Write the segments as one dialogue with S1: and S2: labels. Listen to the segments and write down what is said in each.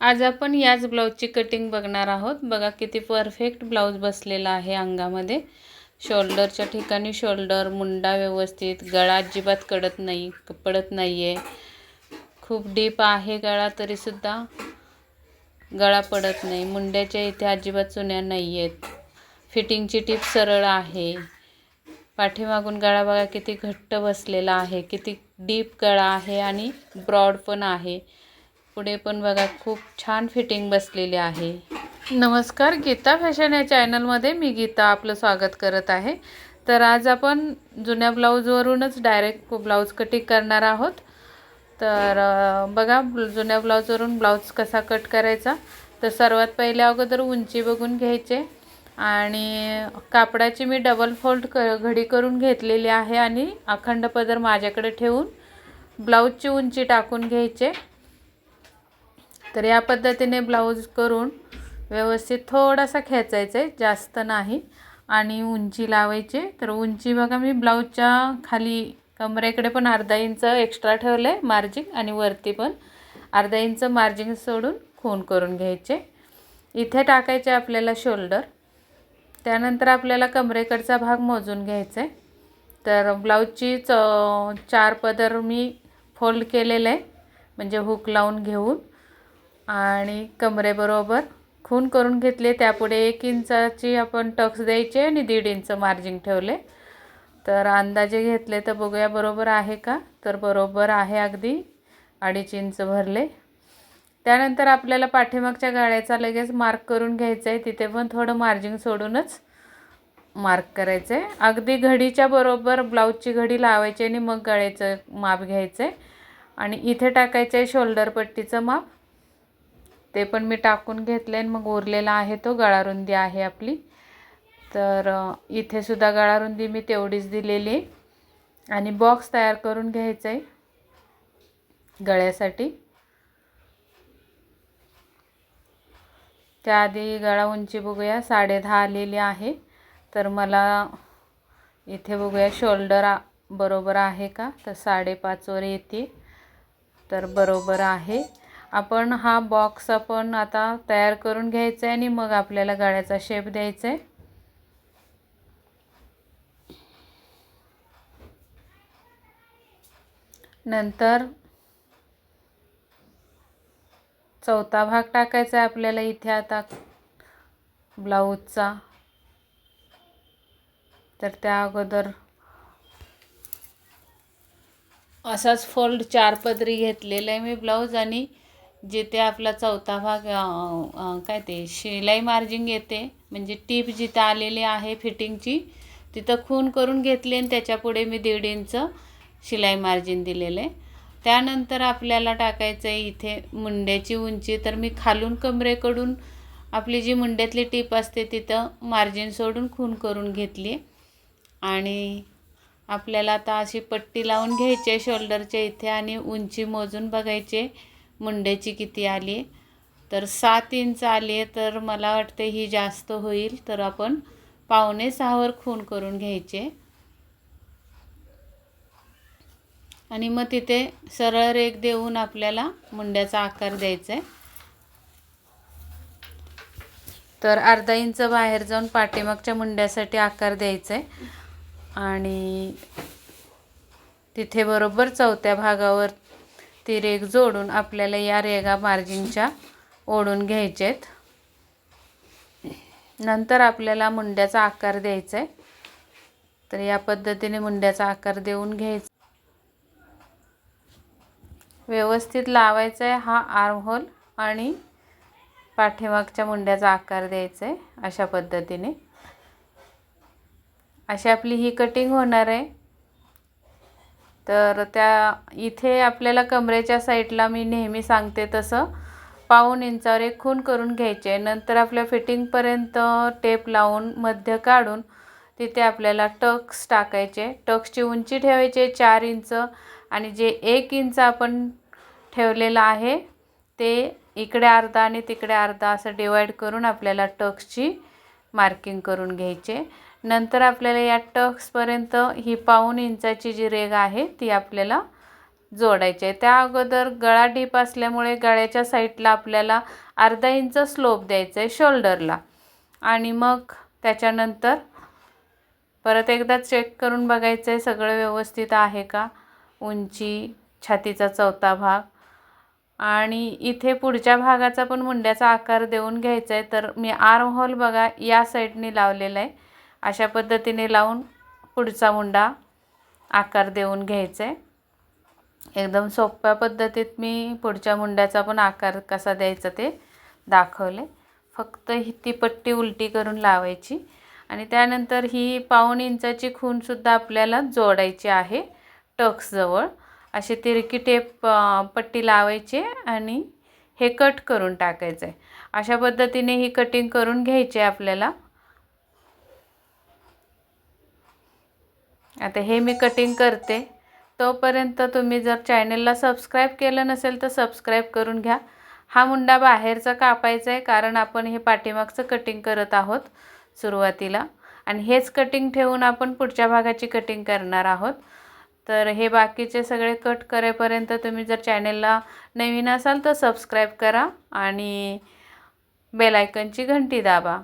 S1: आज आपण याच ब्लाऊजची कटिंग बघणार आहोत. बघा किती परफेक्ट ब्लाऊज बसलेला आहे अंगामध्ये. शोल्डरच्या ठिकाणी शोल्डर मुंडा व्यवस्थित गळा अजिबात कडत नाही पडत नाही आहे खूप डीप आहे गळा तरीसुद्धा. गळा पडत नाही. मुंड्याच्या इथे अजिबात चुन्या नाही आहेत फिटिंगची टीप सरळ आहे. पाठीमागून गळा बघा किती घट्ट बसलेला आहे. किती डीप गळा आहे आणि ब्रॉड पण आहे. पुढे पण बघा खूप छान फिटिंग बसलेली आहे. नमस्कार गीता फॅशन या चॅनलमध्ये मी गीता आपलं स्वागत करत आहे. तर आज आपण जुन्या ब्लाऊजवरूनच डायरेक्ट ब्लाऊज कटिंग करणार आहोत. तर बघा जुन्या ब्लाऊजवरून ब्लाऊज कसा कट करायचा. तर सर्वात पहिले अगोदर उंची बघून घ्यायचे. आणि कापडाची मी डबल फोल्ड क घडी करून घेतलेली आहे आणि अखंड पदर माझ्याकडे ठेवून ब्लाऊजची उंची टाकून घ्यायचे. तर या पद्धतीने ब्लाऊज करून व्यवस्थित थोडासा खेचायचं आहे जास्त नाही. आणि उंची लावायची. तर उंची बघा मी ब्लाऊजच्या खाली कमरेकडे पण अर्धा इंच एक्स्ट्रा ठेवलं आहे मार्जिन आणि वरती पण. अर्धा इंच मार्जिन सोडून खून करून घ्यायचे. इथे टाकायचे आपल्याला शोल्डर त्यानंतर आपल्याला कमरेकडचा भाग मोजून घ्यायचा. आहे तर ब्लाऊजची च चार पदर मी फोल्ड केलेलं आहे. म्हणजे हुक लावून घेऊन. आणि कमरेबरोबर खून करून घेतले. त्यापुढे एक इंचाची आपण टक्स द्यायचे आणि दीड इंच मार्जिन ठेवले. तर अंदाजे घेतले तर बघूया बरोबर आहे का? तर बरोबर आहे अगदी. अडीच इंच भरले. त्यानंतर आपल्याला पाठीमागच्या गाळ्याचा लगेच मार्क करून घ्यायचं आहे. तिथे पण थोडं मार्जिन सोडूनच मार्क करायचं आहे अगदी घडीच्या बरोबर ब्लाऊजची घडी लावायची आणि मग गळ्याचं माप घ्यायचं आहे आणि इथे टाकायचं आहे शोल्डर पट्टीचं माप. ते पण मी टाकून घेतले आणि मग उरलेला आहे तो गळारुंदी आहे आपली. तर इथेसुद्धा गळारुंदी मी तेवढीच दिलेली. आहे आणि बॉक्स तयार करून घ्यायचं आहे गळ्यासाठी. त्याआधी गळा उंची बघूया साडे दहा आलेली आहे. तर मला इथे बघूया शोल्डर बरोबर आहे का? तर साडेपाचवर येते. तर बरोबर आहे. आपण हा बॉक्स आपण आता तयार करून घ्यायचा आहे आणि मग आपल्याला गाड्याचा शेप द्यायचा आहे नंतर चौथा भाग टाकायचा आहे आपल्याला इथे आता ब्लाऊजचा. तर त्या अगोदर असाच फोल्ड चार पदरी घेतलेला आहे मी ब्लाऊज आणि जिथे आपला चौथा भाग काय ते शिलाई मार्जिंग येते म्हणजे टीप जिथं आलेली आहे फिटिंगची तिथं खून करून घेतली आणि त्याच्यापुढे मी दीड इंच शिलाई मार्जिन दिलेलं आहे. त्यानंतर आपल्याला टाकायचं आहे इथे मुंड्याची उंची तर मी खालून कमरेकडून आपली जी मुंड्यातली टीप असते तिथं मार्जिन सोडून खून करून घेतली आणि आपल्याला आता अशी पट्टी लावून घ्यायची आहे शोल्डरच्या इथे आणि उंची मोजून बघायचे मुंड्याची किती आली? तर सात इंच आली आहे तर मला वाटते ही जास्त होईल. तर आपण पावणे सहावर खून करून घ्यायचे. आणि मग तिथे सरळ रेख देऊन आपल्याला मुंड्याचा आकार द्यायचा आहे. तर अर्धा इंच बाहेर जाऊन पाठीमागच्या मुंड्यासाठी आकार द्यायचा आहे. आणि तिथे बरोबर चौथ्या भागावर ती रेग जोडून आपल्याला या रेगा मार्जिनच्या ओढून घ्यायचेत. नंतर आपल्याला मुंड्याचा आकार द्यायचा आहे तर या पद्धतीने मुंड्याचा आकार देऊन घ्यायचा. व्यवस्थित लावायचा आहे हा आर्म होल आणि पाठीमागच्या मुंड्याचा आकार द्यायचा आहे अशा पद्धतीने. अशी आपली ही कटिंग होणार आहे तर त्या इथे आपल्याला कमरेच्या साईडला मी नेहमी सांगते तसं पाऊन इंचावर एक खून करून घ्यायचे. नंतर आपल्या फिटिंगपर्यंत टेप लावून मध्य काढून तिथे आपल्याला टक्स टाकायचे. टक्सची उंची ठेवायचे चार इंच आणि जे एक इंच आपण ठेवलेलं आहे ते इकडे अर्धा आणि तिकडे अर्धा असं डिवाईड करून आपल्याला टक्सची मार्किंग करून घ्यायचे. नंतर आपल्याला या टक्सपर्यंत ही पाऊन इंचाची जी रेग आहे ती आपल्याला जोडायची आहे. त्या अगोदर गळा डीप असल्यामुळे गळ्याच्या साईडला आपल्याला अर्धा इंच स्लोप द्यायचं आहे शोल्डरला. आणि मग त्याच्यानंतर परत एकदा चेक करून बघायचं आहे सगळं व्यवस्थित आहे का? उंची छातीचा चौथा भाग. आणि इथे पुढच्या भागाचा पण मुंड्याचा आकार देऊन घ्यायचा आहे. तर मी आर्म होल बघा या साईडने लावलेला आहे. अशा पद्धतीने लावून पुढचा मुंडा आकार देऊन घ्यायचा. आहे एकदम सोप्या पद्धतीत मी पुढच्या मुंड्याचा पण आकार कसा द्यायचा ते दाखवले. फक्त ही ती पट्टी उलटी करून लावायची आणि त्यानंतर ही पाऊण इंचाची खूनसुद्धा आपल्याला जोडायची आहे टक्सजवळ. अशी तिरकी टेप पट्टी लावायची आणि हे कट करून टाकायचं. आहे अशा पद्धतीने ही कटिंग करून घ्यायची आहे आपल्याला. आता हे मी कटिंग करते. तोपर्यंत तुम्ही जर चॅनलला सबस्क्राईब केलं नसेल तर सबस्क्राईब करून घ्या. हा मुंडा बाहेरचा कापायचा आहे कारण आपण हे पाठीमागचं कटिंग करत आहोत सुरुवातीला. आणि हेच कटिंग ठेवून आपण पुढच्या भागाची कटिंग करणार आहोत. तर हे बाकीचे सगळे कट करेपर्यंत तुम्ही जर चॅनेलला नवीन असाल तर सबस्क्राईब करा आणि बेलायकनची घंटी दाबा.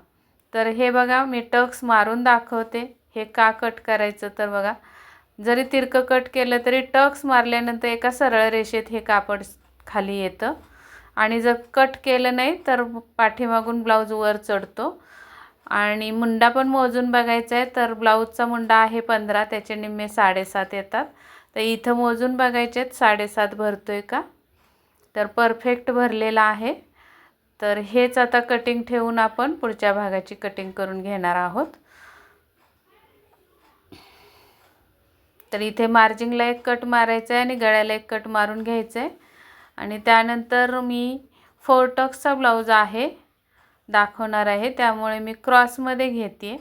S1: तर हे बघा मी टक्स मारून दाखवते. हे का कट करायचं तर बघा. जरी तिरकं कट केलं तरी टक्स मारल्यानंतर एका सरळ रेषेत हे कापड खाली येतं. आणि जर कट केलं नाही तर पाठीमागून ब्लाऊज वर चढतो. आणि मुंडा पण मोजून बघायचा आहे तर ब्लाऊजचा मुंडा आहे पंधरा त्याचे निम्मे साडेसात येतात. तर इथं मोजून बघायचे आहेत साडेसात भरतो आहे का? तर परफेक्ट भरलेला आहे. तर हेच आता कटिंग ठेवून आपण पुढच्या भागाची कटिंग करून घेणार आहोत. तर इथे मार्जिंगला एक कट मारायचा आहे आणि गळ्याला एक कट मारून घ्यायचं आहे आणि त्यानंतर मी फोर टक्सचा ब्लाऊज आहे दाखवणार आहे. त्यामुळे मी क्रॉसमध्ये घेते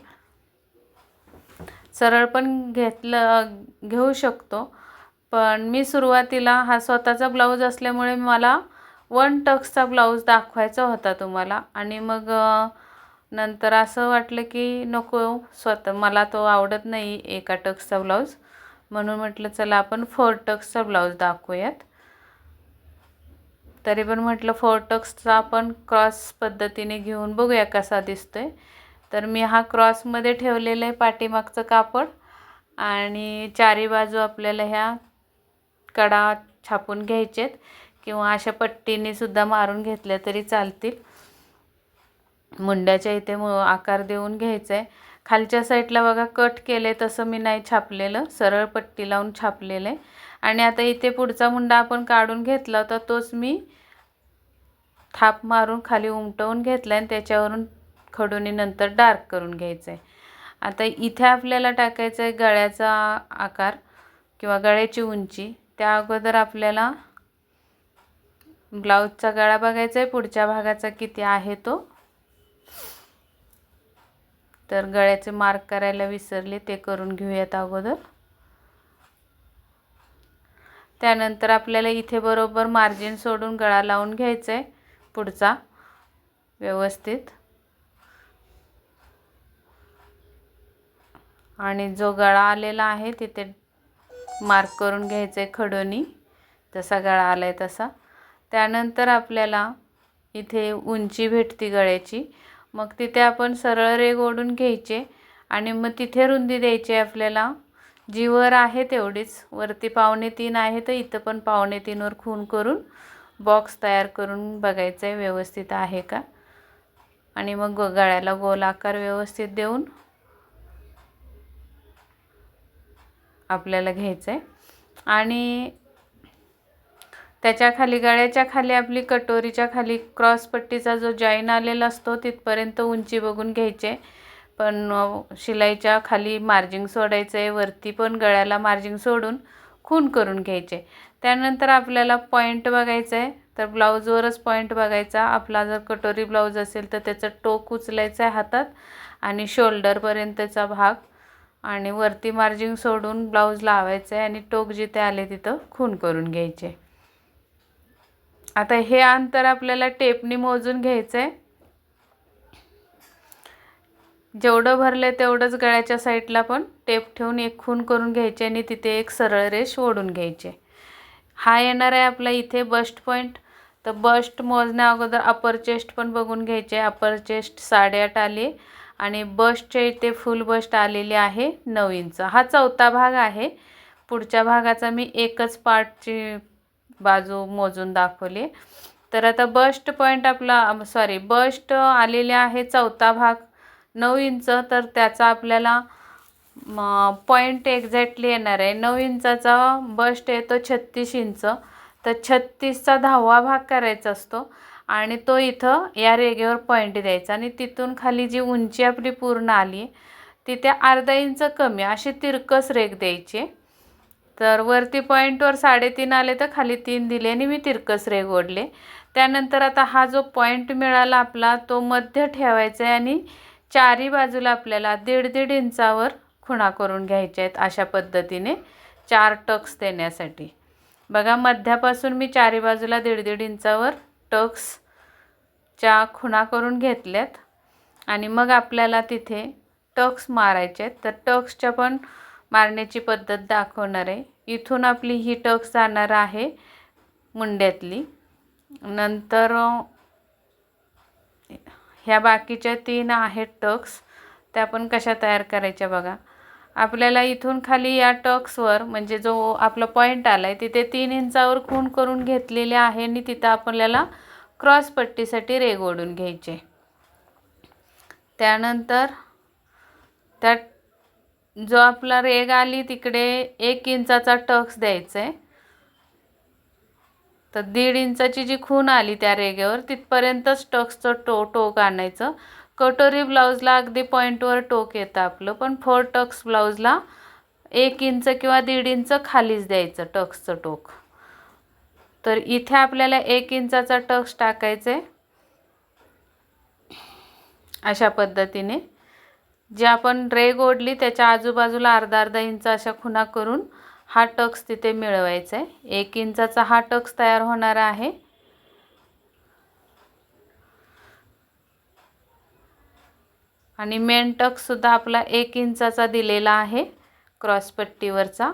S1: सरळ पण घेतलं घेऊ शकतो. पण मी सुरुवातीला हा स्वतःचा ब्लाऊज असल्यामुळे मला वन टक्सचा ब्लाऊज दाखवायचा होता तुम्हाला. आणि मग नंतर असं वाटलं की नको स्वतः मला तो आवडत नाही एका टक्सचा ब्लाऊज. म्हणून म्हटलं चला आपण फोर टक्सचा ब्लाऊज दाखवूयात. तरी पण म्हटलं फोर टक्सचा आपण क्रॉस पद्धतीने घेऊन बघूया कसा दिसतोय. तर मी हा क्रॉसमध्ये ठेवलेलं आहे पाठीमागचं कापड आणि चारी बाजू आपल्याला ह्या कडा छापून घ्यायचेत किंवा अशा पट्टीने सुद्धा मारून घेतल्या तरी चालतील. मुंड्याच्या इथे आकार देऊन घ्यायचा आहे खालच्या साईडला बघा कट केले तसं मी नाही छापलेलं सरळ पट्टी लावून छापलेलं आहे आणि आता इथे पुढचा मुंडा आपण काढून घेतला होता तोच मी थाप मारून खाली उमटवून घेतला आणि त्याच्यावरून खडूनी नंतर डार्क करून घ्यायचं आहे आता इथे आपल्याला टाकायचं आहे गळ्याचा आकार किंवा गळ्याची उंची. त्या अगोदर आपल्याला ब्लाऊजचा गळा बघायचा आहे पुढच्या भागाचा किती आहे तो. तर गळ्याचे मार्क करायला विसरले ते करून घेऊयात अगोदर. त्यानंतर आपल्याला इथे बरोबर मार्जिन सोडून गळा लावून घ्यायचा आहे पुढचा व्यवस्थित. आणि जो गळा आलेला आहे तिथे मार्क करून घ्यायचं आहे खडोनी. जसा गळा आला आहे तसा. त्यानंतर आपल्याला इथे उंची भेटती गळ्याची. मग तिथे आपण सरळ रेग ओढून घ्यायचे आणि मग तिथे रुंदी द्यायची आपल्याला. जी वर आहे तेवढीच. वरती पावणे तीन आहे तर इथं पण पावणे तीनवर खून करून बॉक्स तयार करून बघायचं आहे व्यवस्थित आहे का. आणि मग गळ्याला गोल आकार व्यवस्थित देऊन आपल्याला घ्यायचं आहे. आणि त्याच्याखाली गळ्याच्या खाली आपली कटोरीच्या खाली क्रॉसपट्टीचा जो जॉईन आलेला असतो तिथपर्यंत उंची बघून घ्यायचे. पण शिलाईच्या खाली मार्जिंग सोडायचं आहे वरती पण गळ्याला मार्जिंग सोडून खून करून घ्यायचे. त्यानंतर आपल्याला पॉईंट बघायचं आहे तर ब्लाऊजवरच पॉईंट बघायचा. आपला जर कटोरी ब्लाऊज असेल तर त्याचं टोक उचलायचं आहे हातात आणि शोल्डरपर्यंतचा भाग आणि वरती मार्जिंग सोडून ब्लाऊज लावायचं आहे आणि टोक जिथे आले तिथं खून करून घ्यायचे. आता हे अंतर आपल्याला टेपनी मोजून घ्यायचं आहे जेवढं भरलं तेवढंच गळ्याच्या साईडला पण टेप ठेवून एक खून करून घ्यायचे आणि तिथे एक सरळ रेष ओढून घ्यायचे. हा येणार आहे आपला इथे बस्ट पॉईंट तर बस्ट मोजण्या अगोदर अपर चेस्ट पण बघून घ्यायचे अपर चेस्ट साडेआठ आली आणि बस्टच्या इथे फुल बस्ट आलेली आहे नऊ इंच. हा चौथा भाग आहे. पुढच्या भागाचा मी एकच पार्टची बाजू मोजून दाखवली. तर आता बस्ट पॉईंट आपला सॉरी बस्ट आलेले आहे चौथा भाग नऊ इंच. तर त्याचा आपल्याला पॉईंट एक्झॅक्टली येणार आहे. नऊ इंचाचा बस्ट येतो छत्तीस इंच. तर छत्तीसचा दहावा भाग करायचा असतो. आणि तो इथं या रेगेवर पॉईंट द्यायचा. आणि तिथून खाली जी उंची आपली पूर्ण आली तिथे अर्धा इंच कमी अशी तिरकस रेग द्यायची. तर वरती पॉईंटवर साडेतीन आले तर खाली तीन दिले आणि मी तिरकस रेग ओढले त्यानंतर आता हा जो पॉईंट मिळाला आपला तो मध्य ठेवायचा आहे आणि चारी बाजूला आपल्याला दीड दीड इंचावर खुणा करून घ्यायच्या आहेत अशा पद्धतीने चार टक्स देण्यासाठी. बघा मध्यापासून मी चारी बाजूला दीड दीड इंचावर टक्सच्या खुणा करून घेतल्यात. आणि मग आपल्याला तिथे टक्स मारायचे आहेत. तर टक्सच्या पण मारण्याची पद्धत दाखवणार आहे. इथून आपली ही टक्स जाणार आहे मुंड्यातली. नंतर ह्या बाकीच्या तीन आहेत टक्स त्या पण कशा तयार करायच्या बघा. आपल्याला इथून खाली या टक्सवर म्हणजे जो आपला पॉईंट आला आहे तिथे तीन इंचावर खून करून घेतलेले आहे आणि तिथं आपल्याला क्रॉस पट्टीसाठी रेग ओढून घ्यायचे. त्यानंतर त्या जो आपला रेग आली तिकडे एक इंचाचा टक्स द्यायचा. आहे तर दीड इंचाची जी खून आली त्या रेगेवर तिथपर्यंतच टक्सचं टो टोक आणायचं. कटोरी ब्लाऊजला अगदी पॉईंटवर टोक येतं आपलं पण फोर टक्स ब्लाऊजला एक इंच किंवा दीड इंच खालीच द्यायचं टक्सचं टोक. तर इथे आपल्याला एक इंचाचा टक्स टाकायचा. आहे अशा पद्धतीने. जे आपण रेग ओढली त्याच्या आजूबाजूला अर्धा अर्धा इंच अशा खुणा करून हा टक्स तिथे मिळवायचा आहे. एक इंचाचा हा टक्स तयार होणार आहे. आणि मेन टक्ससुद्धा आपला एक इंचाचा दिलेला आहे क्रॉसपट्टीवरचा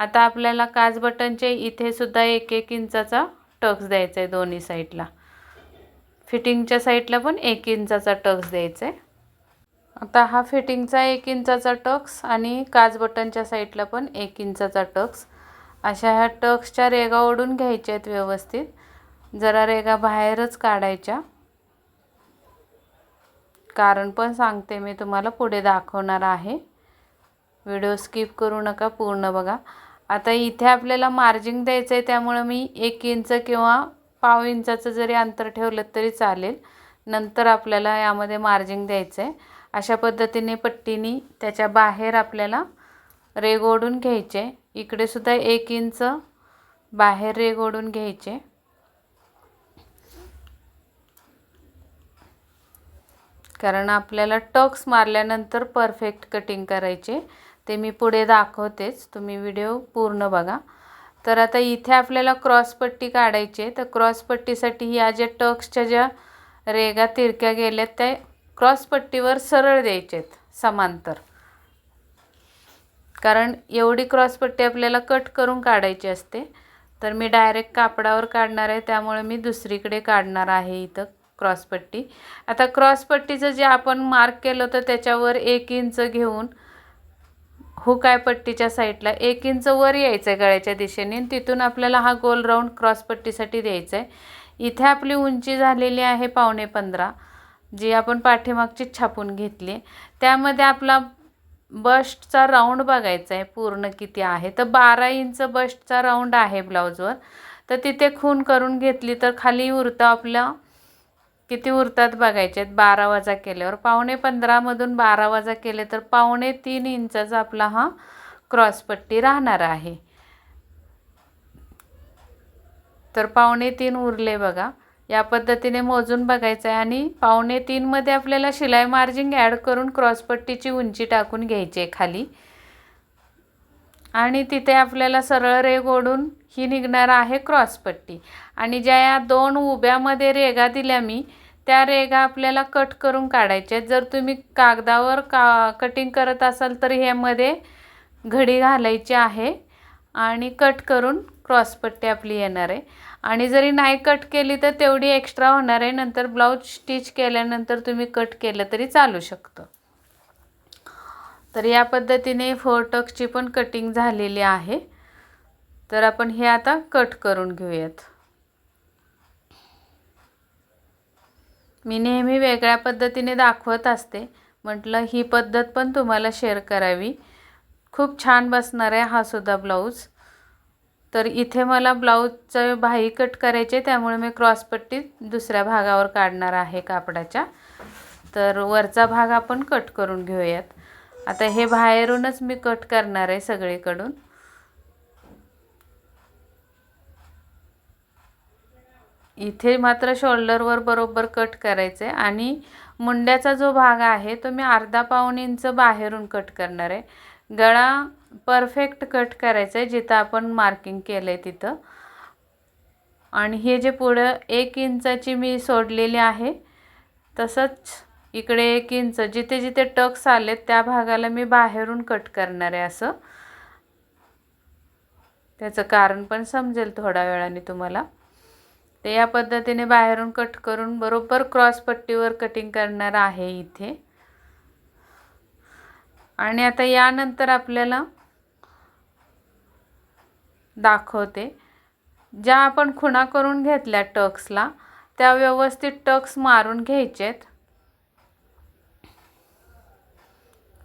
S1: आता आपल्याला काच बटनचे इथे सुद्धा एक एक इंचाचा टक्स द्यायचा आहे दोन्ही साईडला. फिटिंगच्या साईडला पण एक इंचाचा टक्स द्यायचा आहे. आता हा फिटिंगचा एक इंचाचा टक्स आणि काच बटनच्या साईडला पण एक इंचाचा टक्स. अशा ह्या टक्सच्या रेगा ओढून घ्यायच्या आहेत व्यवस्थित. जरा रेगा बाहेरच काढायच्या. कारण पण सांगते मी तुम्हाला पुढे दाखवणार आहे. व्हिडिओ स्किप करू नका पूर्ण बघा. आता इथे आपल्याला मार्जिंग द्यायचं आहे त्यामुळं मी एक इंच किंवा पाव इंचाचं जरी अंतर ठेवलं तरी चालेल. नंतर आपल्याला यामध्ये मार्जिंग द्यायचं आहे अशा पद्धतीने पट्टीने त्याच्या बाहेर आपल्याला रेग ओढून घ्यायचे. इकडे सुद्धा एक इंच बाहेर रेग ओढून घ्यायचे. कारण आपल्याला टक्स मारल्यानंतर परफेक्ट कटिंग करायचे. ते मी पुढे दाखवतेच. तुम्ही व्हिडिओ पूर्ण बघा. तर आता इथे आपल्याला क्रॉसपट्टी काढायची आहे. तर क्रॉसपट्टीसाठी ह्या ज्या टक्सच्या ज्या रेगा तिरक्या गेल्या त्या क्रॉसपट्टीवर सरळ द्यायचे आहेत समांतर. कारण एवढी क्रॉसपट्टी आपल्याला कट करून काढायची असते तर मी डायरेक्ट कापडावर काढणार आहे त्यामुळे मी दुसरीकडे काढणार आहे इथं क्रॉसपट्टी. आता क्रॉसपट्टीचं जे आपण मार्क केलं होतं त्याच्यावर एक इंच घेऊन हुकाय पट्टीच्या साईडला एक इंच वर यायचं आहे गळ्याच्या दिशेने आणि तिथून आपल्याला हा गोल राऊंड क्रॉसपट्टीसाठी द्यायचा आहे इथे आपली उंची झालेली आहे पावणे पंधरा. जी आपण पाठीमागचीच छापून घेतली त्यामध्ये आपला बस्टचा राऊंड बघायचा आहे पूर्ण किती आहे. तर बारा इंच बस्टचा राऊंड आहे ब्लाऊजवर. तर तिथे खून करून घेतली तर खाली उरतं आपलं किती उरतात बघायचे आहेत बारा वजा केल्यावर. पावणे पंधरामधून बारा वजा केले तर पावणे तीन इंचाचा आपला हा क्रॉसपट्टी राहणार आहे. तर पावणे तीन उरले बघा. या पद्धतीने मोजून बघायचं आहे आणि पावणे तीनमध्ये आपल्याला शिलाई मार्जिंग ॲड करून क्रॉसपट्टीची उंची टाकून घ्यायची आहे खाली. आणि तिथे आपल्याला सरळ रेग ओढून ही निघणार आहे क्रॉसपट्टी आणि ज्या या दोन उभ्यामध्ये रेगा दिल्या मी त्या रेगा आपल्याला कट करून काढायच्या जर तुम्ही कागदावर का कटिंग करत असाल तर ह्यामध्ये घडी घालायची आहे. आणि कट करून क्रॉसपट्टी आपली येणार आहे. आणि जरी नाही कट केली तर तेवढी एक्स्ट्रा होणार आहे. नंतर ब्लाऊज स्टिच केल्यानंतर तुम्ही कट केलं तरी चालू शकतं. तर या पद्धतीने फोर टक्सची पण कटिंग झालेली आहे. तर आपण हे आता कट करून घेऊयात. मी नेहमी वेगळ्या पद्धतीने दाखवत असते. म्हटलं ही पद्धत पण तुम्हाला शेअर करावी. खूप छान बसणार आहे हा सुद्धा ब्लाऊज. तर इथे मला ब्लाऊजचं बाही कट करायचे त्यामुळे मी क्रॉसपट्टी दुसऱ्या भागावर काढणार आहे कापडाच्या. तर वरचा भाग आपण कट करून घेऊयात. आता हे बाहेरूनच मी कट करणार आहे सगळीकडून. इथे मात्र शोल्डरवर बरोबर कट करायचं आहे आणि मुंड्याचा जो भाग आहे तो मी अर्धा पाऊन इंच बाहेरून कट करणार आहे. गळा परफेक्ट कट करायचं आहे जिथं आपण मार्किंग केलं आहे तिथं. आणि हे जे पुढं एक इंचाची मी सोडलेली आहे तसंच इकडे एक इंच जिथे जिथे टक्स आलेत त्या भागाला मी बाहेरून कट करणार आहे असं. त्याचं कारण पण समजेल थोड्या वेळाने तुम्हाला. ते या पद्धतीने बाहेरून कट करून बरोबर क्रॉस पट्टीवर कटिंग करणार आहे इथे. आणि आता यानंतर आपल्याला दाखवते. ज्या आपण खुणा करून घेतल्या टक्सला त्या व्यवस्थित टक्स मारून घ्यायचेत.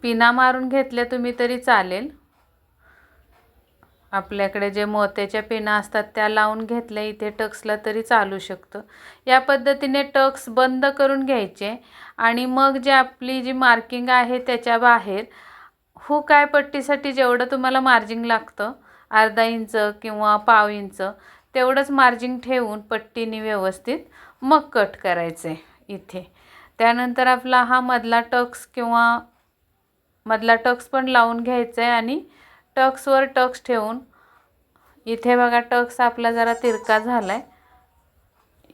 S1: पिना मारून घेतल्या तुम्ही तरी चालेल. आपल्याकडे जे मोत्याच्या पिना असतात त्या लावून घेतल्या इथे टक्सला तरी चालू शकतं. या पद्धतीने टक्स बंद करून घ्यायचे. आणि मग जे आपली जी मार्किंग आहे त्याच्या बाहेर हू काय पट्टीसाठी जेवढं तुम्हाला मार्जिंग लागतं अर्धा इंच किंवा पाव इंच तेवढंच मार्जिंग ठेवून पट्टीने व्यवस्थित मग कट करायचं आहे इथे. त्यानंतर आपला हा मधला टक्स किंवा मधला टक्स पण लावून घ्यायचा आहे आणि टक्सवर टक्स ठेवून इथे बघा टक्स आपला जरा तिरका झाला आहे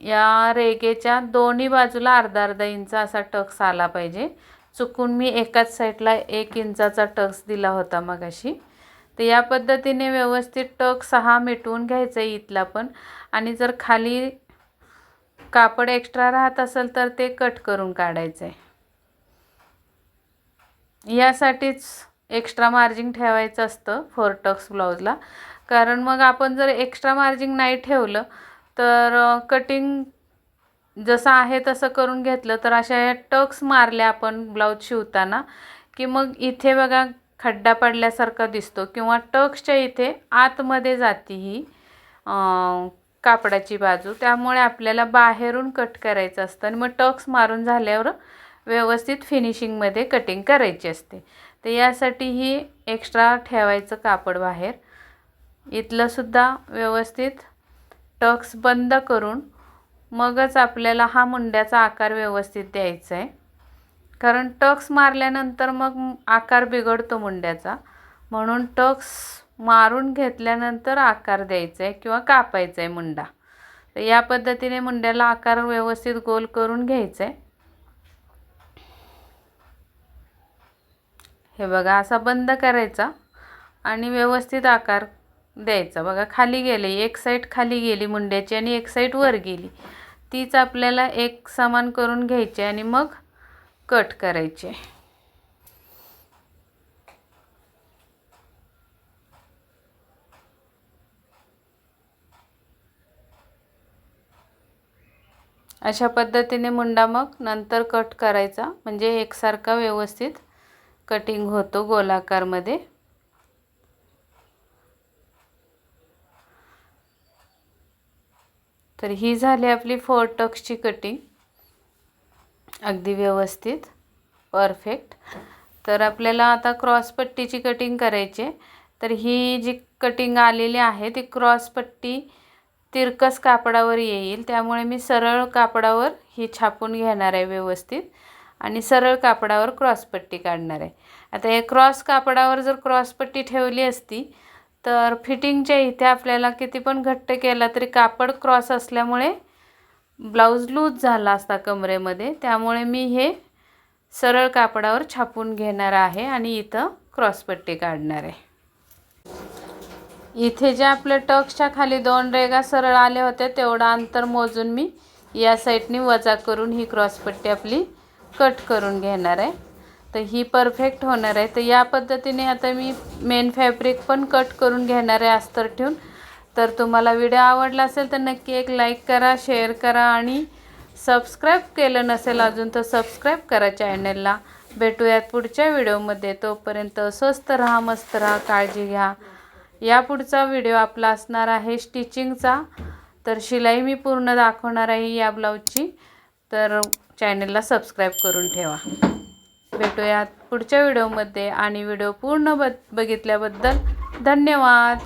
S1: या रेगेच्या दोन्ही बाजूला अर्धा अर्धा इंच असा टक्स आला पाहिजे. चुकून मी एकाच साईडला एक इंचाचा टक्स दिला होता मगाशी. तर या पद्धतीने व्यवस्थित टक्स हा मिटवून घ्यायचा आहे इथला पण. आणि जर खाली कापड एक्स्ट्रा राहत असेल तर ते कट करून काढायचं. आहे यासाठीच एक्स्ट्रा मार्जिंग ठेवायचं असतं फोर टक्स ब्लाऊजला. कारण मग आपण जर एक्स्ट्रा मार्जिंग नाही ठेवलं तर कटिंग जसं आहे तसं करून घेतलं तर अशा या टक्स मारल्या आपण ब्लाऊज शिवताना की मग इथे बघा खड्डा पडल्यासारखा दिसतो किंवा टक्सच्या इथे आतमध्ये जाते ही कापडाची बाजू. त्यामुळे आपल्याला बाहेरून कट करायचं असतं आणि मग टक्स मारून झाल्यावर व्यवस्थित फिनिशिंगमध्ये कटिंग करायची असते. तर यासाठी ही एक्स्ट्रा ठेवायचं कापड बाहेर. इथलंसुद्धा व्यवस्थित टक्स बंद करून मगच आपल्याला हा मुंड्याचा आकार व्यवस्थित द्यायचा आहे कारण टक्स मारल्यानंतर मग आकार बिघडतो मुंड्याचा. म्हणून टक्स मारून घेतल्यानंतर आकार द्यायचा आहे किंवा कापायचा आहे मुंडा. तर या पद्धतीने मुंड्याला आकार व्यवस्थित गोल करून घ्यायचा आहे हे बघा असा बंद करायचा आणि व्यवस्थित आकार द्यायचा. बघा खाली गेले. एक साईड खाली गेली मुंड्याची आणि एक साईड वर गेली. तीच आपल्याला एक समान करून घ्यायची आणि मग कट करायचे. अशा पद्धतीने मुंडा मग नंतर कट करायचा. म्हणजे एकसारखा व्यवस्थित कटिंग होतो गोलाकारमध्ये. तर ही झाली आपली फोर टक्सची कटिंग अगदी व्यवस्थित. परफेक्ट तर आपल्याला आता क्रॉसपट्टीची कटिंग करायची तर ही जी कटिंग आलेली आहे ती क्रॉसपट्टी तिरकस कापडावर येईल. त्यामुळे मी सरळ कापडावर ही छापून घेणार आहे व्यवस्थित. आणि सरळ कापडावर क्रॉसपट्टी काढणार आहे. आता हे क्रॉस कापडावर जर क्रॉसपट्टी ठेवली असती तर फिटिंगच्या इथे आपल्याला किती पण घट्ट केला तरी कापड क्रॉस असल्यामुळे ब्लाऊज लूज झाला असता कमरेमध्ये. त्यामुळे मी हे सरळ कापडावर छापून घेणार आहे आणि इथं क्रॉसपट्टी काढणार आहे. इथे जे आपल्या टक्सच्या खाली दोन रेगा सरळ आले होते तेवढा अंतर मोजून मी या साईडनी वजा करून ही क्रॉसपट्टी आपली कट करून घेणार आहे. तर ही परफेक्ट होणार आहे. तर या पद्धतीने आता मी मेन फॅब्रिक पण कट करून घेणार आहे अस्तर ठेवून. तर तुम्हाला व्हिडिओ आवडला असेल तर नक्की एक लाईक करा शेअर करा आणि सबस्क्राईब केलं नसेल अजून तर सबस्क्राईब करा चॅनलला भेटूयात पुढच्या व्हिडिओमध्ये तोपर्यंत स्वस्त राहा मस्त राहा काळजी घ्या. या पुढचा व्हिडिओ आपला असणार आहे स्टिचिंगचा तर शिलाई मी पूर्ण दाखवणार आहे या ब्लाऊजची तर चॅनलला सबस्क्राईब करून ठेवा. भेटूयात पुढच्या व्हिडिओमध्ये आणि व्हिडिओ पूर्ण ब बघितल्याबद्दल धन्यवाद.